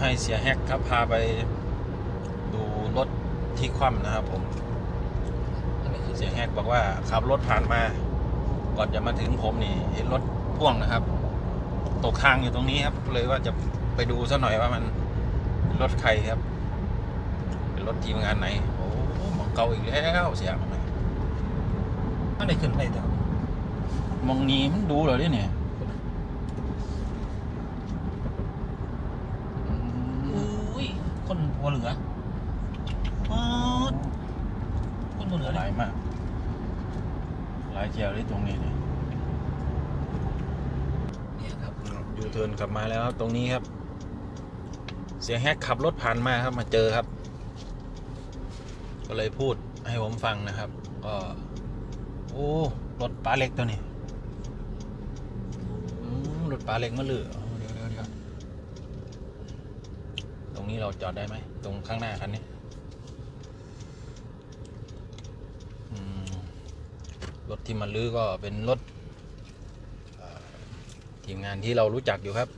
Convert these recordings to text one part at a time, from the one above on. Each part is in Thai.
ให้เสียแฮกครับพาไปดูรถที่คว่ำนะครับผม อันนี้คือเสียแฮกบอกว่าขับรถผ่านมา ก่อนจะมาถึงผมนี่เห็นรถพ่วงนะครับ ตกทางอยู่ตรงนี้ครับ เลยว่าจะไปดูซะหน่อยว่ามันรถใครครับ เป็นรถทีมงานไหน โอ้หมองเก่าอีกแล้วเสียงมันมันได้ขึ้นไปแต่มองนี้มันดูเหรอเนี่ยอืม อุ้ยคนหัว เหลือป๊าดคนหัวเหลือหเลลายยมากหลายแจวเลยตรงนี้เนี่ยเนี่ยครับยูเทิร์นกลับมาแล้วครับตรงนี้ครับ เสียแฮกขับรถผ่านมาครับมาเจอครับ ก็เลยพูดให้ผมฟังนะครับ ก็โอ้รถป้าเล็กตัวนี้อืมรถป้าเล็กมาเลืออ๋อเดี๋ยวเดี๋ยวเดี๋ยวต รงนี้เราจอดได้ไหม ตรงข้างหน้าคันนี้อืมรถที่มาลื้อก็เป็นรถทีมงานที่เรารู้จักอยู่ครับ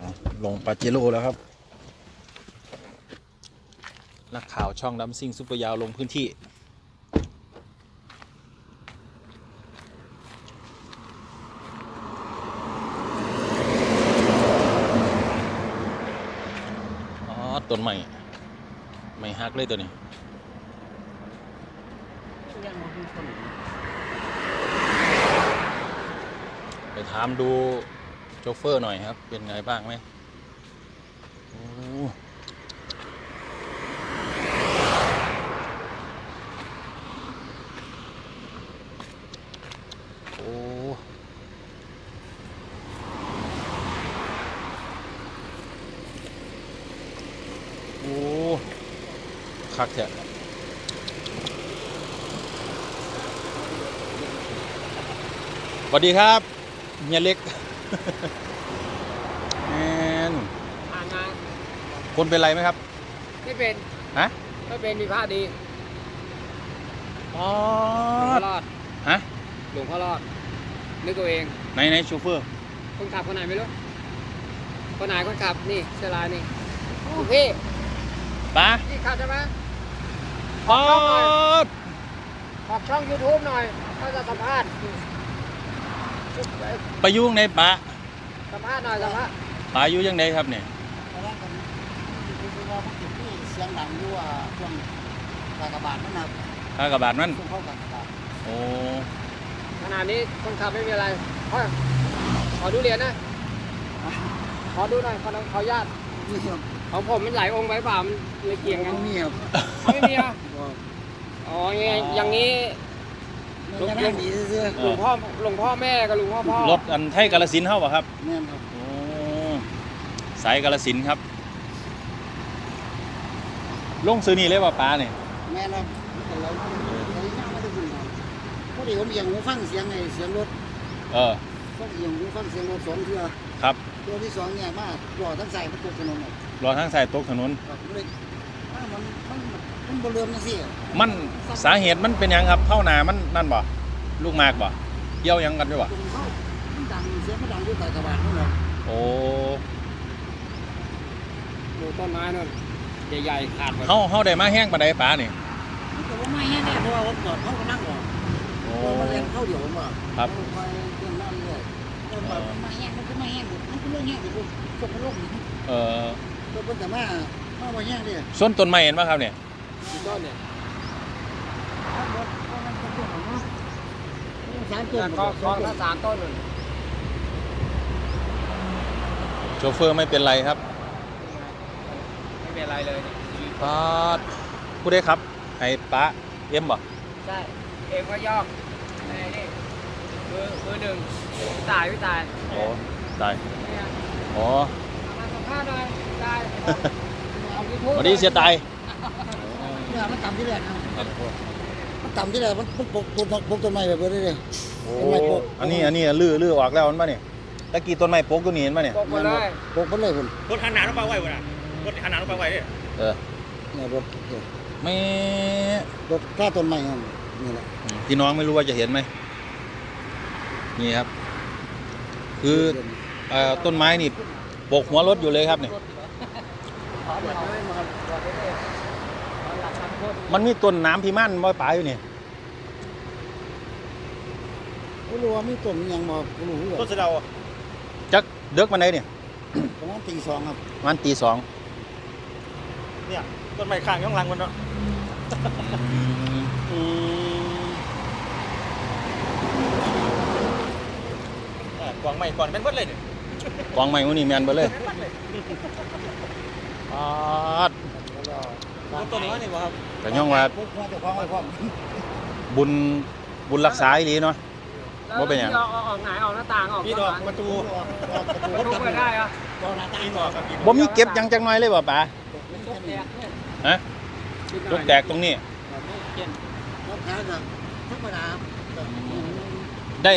อะลงปาเจโร่แล้วครับ นักข่าวช่องดัมซิงซุปเปอร์ยาวลงพื้นที่ อ๋อ ต้นใหม่ไม่ฮักเลยตัวนี้ไปถามดูโชเฟอร์หน่อยครับ เป็นไงบ้างไหมโอ้โอ้โอ้ คักแท้สวัสดีครับเฮียเล็กแมนอ่านงานคนเป็นไรไหมครับ ไม่เป็นฮะไม่เป็นมีพระดีอ๋อหลวงพ่อรอดฮะหลวงพ่อรอด นึกตัวเองไหนไหนโชเฟอร์คนขับคนไหนไม่รู้คนไหนคนขับนี่เสื้อลายนี่คุณพี่ป้าพี่ขับใช่ไหม ป๊อดขอบช่อง YouTube หน่อยเขาจะสัมภาษณ์ไปอยุ่งในป้าสัมภาษณ์หน่อยสัมภาษณ์ป้าอยู่ยังไงครับเนี่ยตอนแรกผมคือว่ามันติดที่เสียงดังอยู่ว่าช่วงกากบาทนั่นนะข้ากระบาดมันช่วงเข้ากากบาทโอ้ขนาดนี้คนขับไม่มีอะไรขอขอดูเหรียญนะ ขอดูหน่อยขอขออนุญาตนี่ครับ ของผมมันหลายองค์ไปเปล่ามันเลยเกี่ยงกันนี่ครับไม่มีอะอ๋ออย่างงี้อย่างนี้มันจะนั่งดีซื่อหลวงพ่อหลวงพ่อแม่กับหลวงพ่อพ่อรถอันไทยกาลสินธุ์เท่าป่ะครับๆแม่นครับโอ้สายกาลสินธุ์ครับ ลงซื้อนี่เลยป่ะป้าเนี่ยแม่นครับแต่เราเราย่างไม่ได้ยินครับพอดีผมเอียงหูฟังเสียงไงเสียงรถ เออก็เอียงหูฟังเสียงรถสองเทื่อครับตัวที่สองเนี่ยมากรอทั้งใส่มันตกถนนเลย รอทางสายตกถนนครับก็เลยอ้าวมันมันมันบนเรือมันสิมันสาเหตุมันเป็นหยังครับเท่าหนามันนั่นบ่ลูกหมากบ่เยี่ยวหยังกันด้วยบ่ตรงเข้ามันดังเสียงมันดังอยู่กากบาทนั่นแหละโอ้ดูต้นไม้นู่นใหญ่ๆขาดหมดเฮาเฮาได้มาแห้งปานใดป้านี่มันก็บ่ไม่แห้งแน่เพราะว่าผมจอดเขาก็นั่งรอโอ้ เพราะมันเรียนเข้าเดี๋ยวผมว่าครับเอาไปเรียนนั่นเลยแต่ว่ามันมาแห้งมันก็มาแห้งมันก็เรื่องแห้งอยู่พวกพวกมันโลกนี่เออ ก็เพิ่นแต่มามาบ่แห้งเด้ส้นต้นไม้เห็นป่ะครับเนี่ยกี่ต้นเนี่ยครับรถก็มันก็ต้นของเนาะสามต้นก็คลองถ้าสามต้นนู่นโชเฟอร์ไม่เป็นไรครับไม่เป็นไรเลยนี่ป้าดผู้ได้ครับไอ้ป้าเอ็มบ่ใช่เองก็ยอกไอ้นี่มือมือหนึ่งพี่ตายพี่ตายโอ้ตายเนี่ยอ๋อ มาสัมภาษณ์หน่อย พี่ตายเอายูทูบสวัสดีเสียตายเนี่ยมันต่ำที่แรกนะมันต่ำที่แรกมันปกปกปกต้นไม้แบบนี้เลยโอ้ต้นไม้ปกอันนี้อันนี้ลื้อลื้อออกแล้วมันป่ะเนี่ยตะกี้ต้นไม้ปกตัวนี้เห็นป่ะเนี่ยตกหมดเลยปกมันเลยพุ่นรถขนาดต้องไปไหววะนะรถขนาดต้องไปไหวเนี่ยเออเนี่ยรถเนี่ยไม่รถกล้าต้นไม้ครับนี่แหละพี่น้องไม่รู้ว่าจะเห็นไหมนี่ครับ คือเอ่อต้นไม้นี่ปกหัวรถอยู่เลยครับนี่ขอเดี๋ยวให้มาก่อนได้เลย มันมีต้นน้ำพิมันบ่ป่าอยู่นี่กูรู้ว่ามีต้นยังบ่กูรู้อยู่ต้นสะเดาจักเด็กมันไดเนี่ยประมาณตีสองครับประมันตีสองเนี่ยต้นไม้ข้างข้างหลังมันเนาะอืมเออกวางไม้ก่อนแม่นเบิดเลยเนี่ยกองใหม่วันนี้แมนไปเลย ปาดแล้วก็ต้นนี้นี่บ่ครับแต่ย่องว่าพวกว่าเจะคล้าของไว้พร้อมบุญบุญรักษาอีหลีเนาะบ่เป็นหยังออกออกไหนออกหน้าต่างออกพี่ดอกประตูออกออกประตูประตูเปิดได้เหรอออกหน้าต่างปีนออกครับปีนอบ่อกมีเก็บหยังจังน้อยเลยบ่ป๋ามันยกแตกเนี่ยฮะลูกแตกตรงนี้เย็นลูกค้าก็ธรรมดาครับได้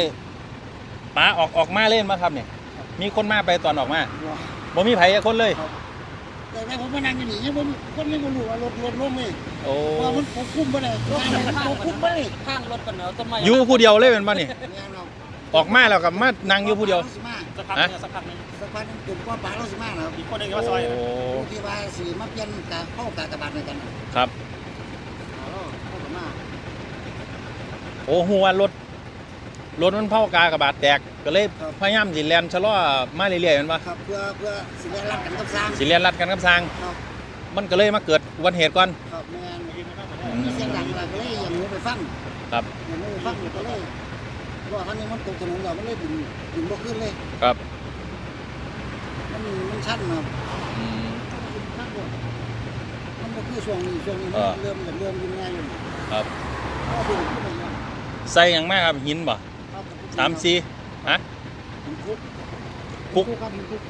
ป๋าออกออกมาเล่นมาครับเนี่ยมีคนมาไปตอนออกมาบ่มีไผสักคนเลย แต่แม่ผมมานั่งอยู่นี่ยังบ่มีคนยังบ่รู้ว่ารถรถลงนี่โอ้ว่ามันปกคลุมบ่ได้รถมันปกคลุมบ่ได้ข้างรถกันเนาะต้นไม้อยู่ผู้เดียวเลยเป็นบ่นี่แม่นเราออกมาแล้วก็มานั่งอยู่ผู้เดียวสิมาสักพักหนึงสักพักหนึงสักพักหนึงจนกว่าป๋าเราสิมานะครับอีกคนหนึงก็มาซอยโอ้นะผู้ที่ว่าสิมาเปลี่ยนกาเข้ากากบาดในกันน่ะครับเอาเราเข้ากันมาโอ้หัวารถ รถมันเผากากระบาดแตกก็เลยพยายามสิแล่นชะลอมาเรื่อยๆแมันบ่ครับเพื่อเพื่อสิได้รับกันกับสร้างสิเรียนรัดกันกับสร้าง ครับมันก็เลยมาเกิดอุบัติเหตุก่อน ครับแม่นมีเสียงดังอะไรก็เลยอย่างหนูไปฟังครับอย่างหนูไปฟังก็เลยว่าคันนี้มันตกถนนแล้วมันเลยดึงดึงบ่ขึ้นเลยครับมันมันชันครับอืมชันด้วยมันบ่คือช่วงนี้ช่วงนี้เออมันเริ่มเริ่มยุ่งง่ายอยู่ครับ ก็ดึงขึ้นไปเนี่ยใส่หยังมากครับหินบ่ครับ สามสี่ฮะหินคุกคุกครับหินคุก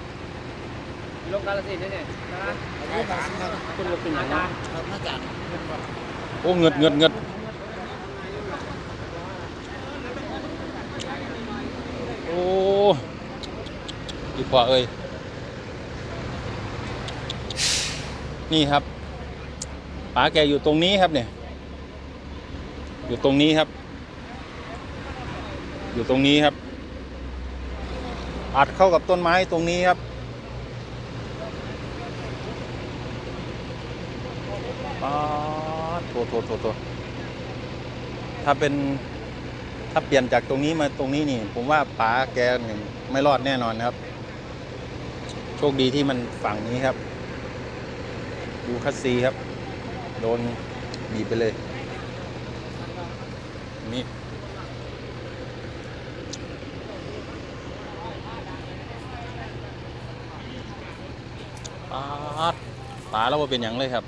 ลงกาลสินธุ์นี่เนี่ยนะอายุสามสิบครับคุณลูกเป็นอาจารย์ครับน่าจะโอ้เงิดเงิดเงิดโอ้ดีกว่าเอ้ยนี่ครับป๋าแกอยู่ตรงนี้ครับเนี่ย อยู่ตรงนี้ครับ อยู่ตรงนี้ครับ อัดเข้ากับต้นไม้ตรงนี้ครับ ป๊าดโถโถโถโถถ้าเป็นถ้าเปลี่ยนจากตรงนี้มาตรงนี้นี่ ผมว่าป๋าแกเนี่ยไม่รอดแน่นอนนะครับ โชคดีที่มันฝั่งนี้ครับดูคัสซีครับ โดนบีบไปเลย นี่ ปาด ปลาแล้วว่าเป็นอย่างเลยครับ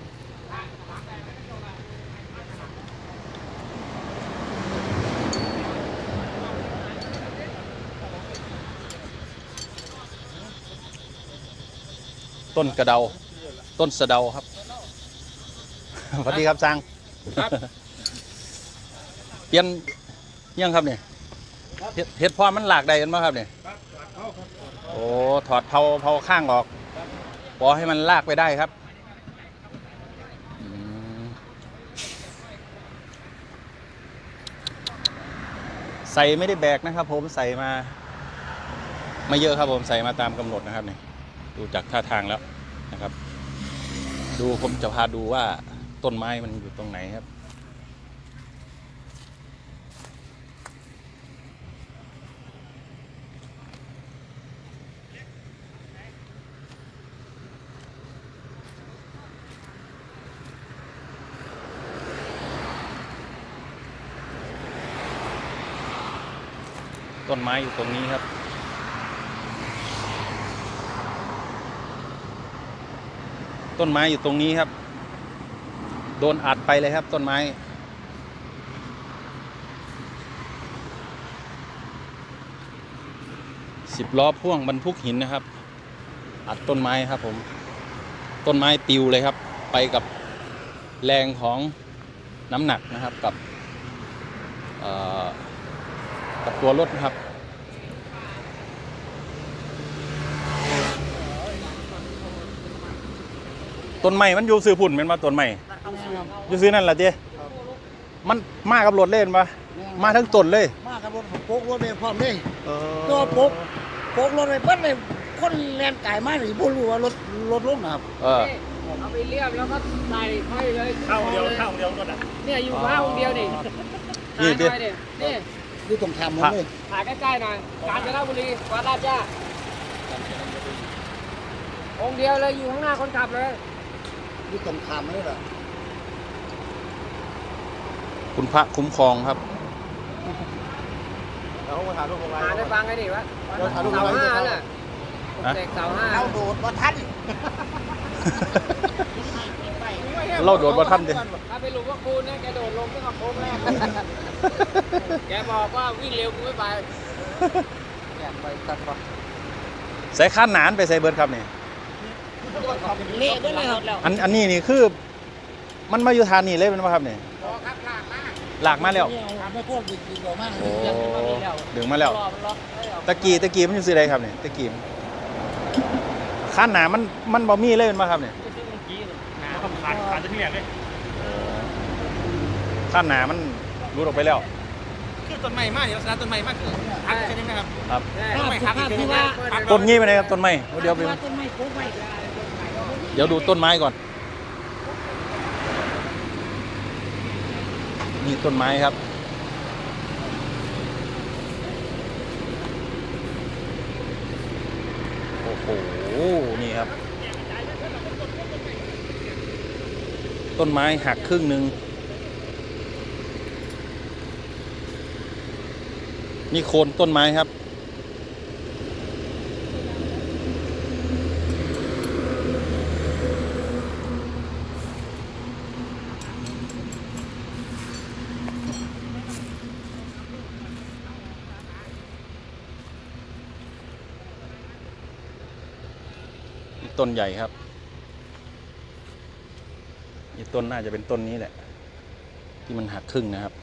ต้นกระเดา ต้นสะเดาครับสวัสดีครับซังครับเปลี่ยนยังครับเนี่ยเฮ็ดเห็ดพอมันหลากใดกันบ้างครับเนี่ยโอ้ถอดเผาเผาข้างออกปอให้มันลากไปได้ครับ ใส่ไม่ได้แบกนะครับ ผมใส่มาไม่เยอะครับผมใส่มาตามกำหนดนะครับเนี่ยดูจากท่าทางแล้วนะครับ ดูผมจะพาดูว่าต้นไม้มันอยู่ตรงไหนครับ นไม้อยู่ตรงนี้ครับ ต้นไม้อยู่ตรงนี้ครับ โดนอัดไปเลยครับ ต้นไม้ สิบล้อพ่วงบรรทุกหินนะครับ อัดต้นไม้ครับผม ต้นไม้ปิวเลยครับ ไปกับแรงของน้ำหนักนะครับกับกับตัวรถนะครับ ต้นไม้มันอยู่ซื้อพุ่นเป็นมาต้นไม้อยู่ซื้อนั่นแหละเจ้มันมากับรถเล่นปะมาทั้งต้นเลย มากับรถผมโป๊กรถเลยพร้อมเลยตัวโป๊กโป๊กรถเลยเบิ้ลเลยคนแล่นกายมานี่บ่รู้ว่ารถรถลงนะครับเออนี่เอาไปเรียบแล้วก็ใส่ค่อยเลยเท่าเดียวเท่าเดียวก็ได้เนี่ยอยู่ข้างองค์เดียวนี่นี่ถ่ายหดิน่อยดินี่อยู่ตรงทางมันเลยถ่ายใกล้ๆหน่อยกาญจนบุรีวัดราชจ้าองค์เดียวเลยอยู่ข้างหน้าคนขับเลย อยู่ตรงทางมันเลยล่ะคุณพระคุ้มครองครับ เราก็ถ่ายรูปเอาไว้หาได้ฟังไงดิวะเราถ่ายรูปเสาเอาไว้ห้าที่น่ะฮะเด็กเสาห้าเราโดดบ่ทันเราโดดว่าท่านดิ ถ้าไปหลุมว่าคูณนะแกโดดลงตั้งแต่โค้งแรก แกบอกว่าวิ่งเร็วกูไม่ไปอยากไปตัดบ่ใส่ข้านหนานไปใส่เบิร์ดครับนี่ เละไปเลยครับแล้วอันอันนี้นี่คือ มันมาอยู่ทานนี่เลยเป็นป่ะครับนี่พอครับลากมาหลากมาแล้วไม่พวกดีดีกว่ามากโอ้ยังไม่มีแล้วดึงมาแล้วรอมันล็อกให้ออกตะกี้ตะกี้มันอยู่สิใดครับนี่ตะกี้ข้านหนามันมันบ่มีเลยเป็นป่ะครับนี่แล้วก็ผ่านผ่านจะที่แรกเลยข้านหนามันรูดออกไปแล้วคือต้นไม้มากเดี๋ยวสาต้นไม้มากคือทักใช่ไหมครับครับแน่ต้นไม้ทักอีกทีที่ว่าต้นงี้ไปไหนครับต้นไม้เดี๋ยวไปว่าต้นไม้ปลูกไว้เดี๋ยวดูต้นไม้ก่อน นี่ต้นไม้ครับ โอ้โห นี่ครับ ต้นไม้หักครึ่งหนึ่งนี่โคนต้นไม้ครับ ต้นใหญ่ครับนี่ต้นน่าจะเป็นต้นนี้แหละ ที่มันหักครึ่งนะครับ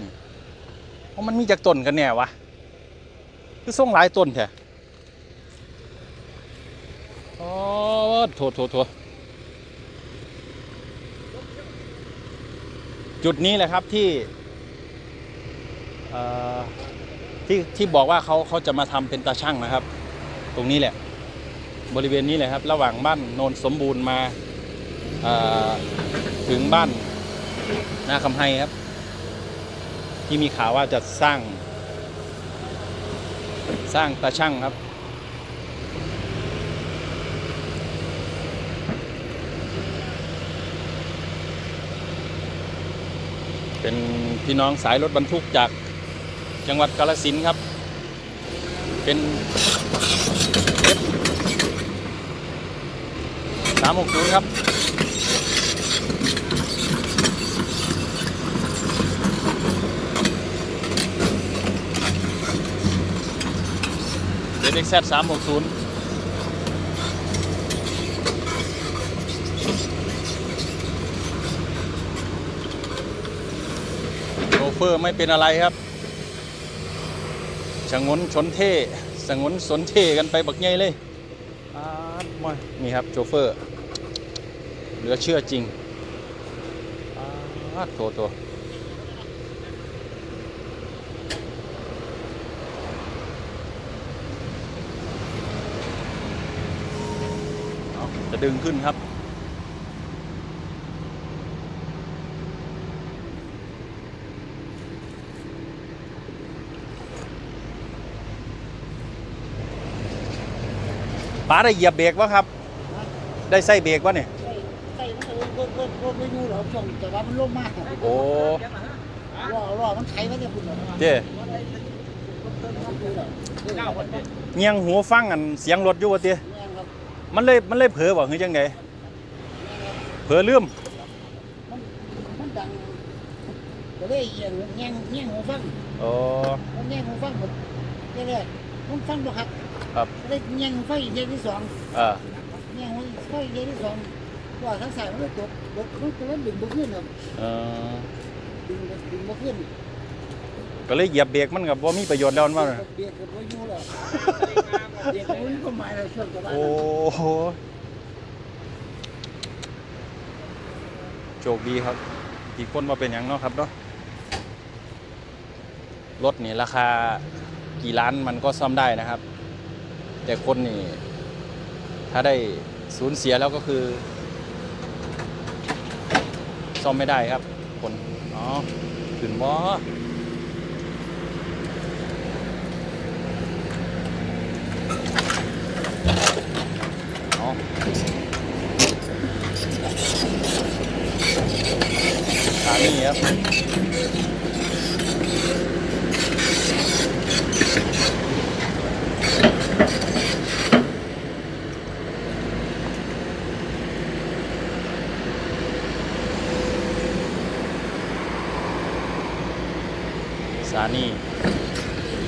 นี่เพราะมันมีจากต้นกันแน่วะคือส่งหลายต้นแท้โอ้โถโถโถจุดนี้แหละครับที่ที่ที่บอกว่าเขาเขาจะมาทำเป็นตาช่างนะครับ ตรงนี้แหละ บริเวณนี้เลยครับ ระหว่างบ้านโนนสมบูรณ์มาถึงบ้านนาคำไฮครับ ที่มีข่าวว่าจะสร้าง สร้างตาช่างครับ เป็นพี่น้องสายรถบรรทุกจากจังหวัดกาฬสินครับ เป็น สามหกศูนย์ครับเด็กแซดสามหกศูนย์โชเฟอร์ไม่เป็นอะไรครับชะงนชนเท่สงนสนเท่กันไปบักใหญ่เลยอาดมานี่ครับโชเฟอร์ เหลือเชื่อจริงอาดโตโตเอาจะดึงขึ้นครับป้าได้เหยียบเบรกวะครับ ได้ใส่เบรกวะเนี่ย ก็รถรถไม่อยู่หรอกช่วงแต่ว่ามันลงมากโอ้รอรอมันไถมันจะพุ่นหรอเจ้เงียงหูฟังอันเสียงรถอยู่วะเตี้ยแม่นครับมันเลยมันเลยเผลอบอกคือจังไงเผลอลืมมันมันดังก็เลยเอียงแง่งแง่งหูฟังอ๋อมันแง่งหูฟังหมดเรื่อยๆมันฟังบ่ครับครับเลยแง่งหูฟังอีกเดือนที่สองอ่าแง่งหูฟังอีกเดือนที่สอง ว่าทั้งสายมันเลยตกตกมันก็เลยดึงบ่ขึ้นครับเออดึงดึงบ่ขึ้นก็เลยเหยียบเบรกมันกับว่ามีประโยชน์แล้วมันว่าเบียดกับบ่อยู่แล้วเบียดกับบ่มีความหมายแล้วช่วงกระบะโอ้โหโชคดีครับอีกคนมาเป็นอย่างเนาะครับเนาะรถนี่ราคากี่ล้านมันก็ซ่อมได้นะครับ แต่คนนี่ ถ้าได้สูญเสียแล้วก็คือ ซ่อมไม่ได้ครับ คนอ๋อขึ้นบ่อ๋อสามีครับ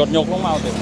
รถยกลงมาเอาเต็ม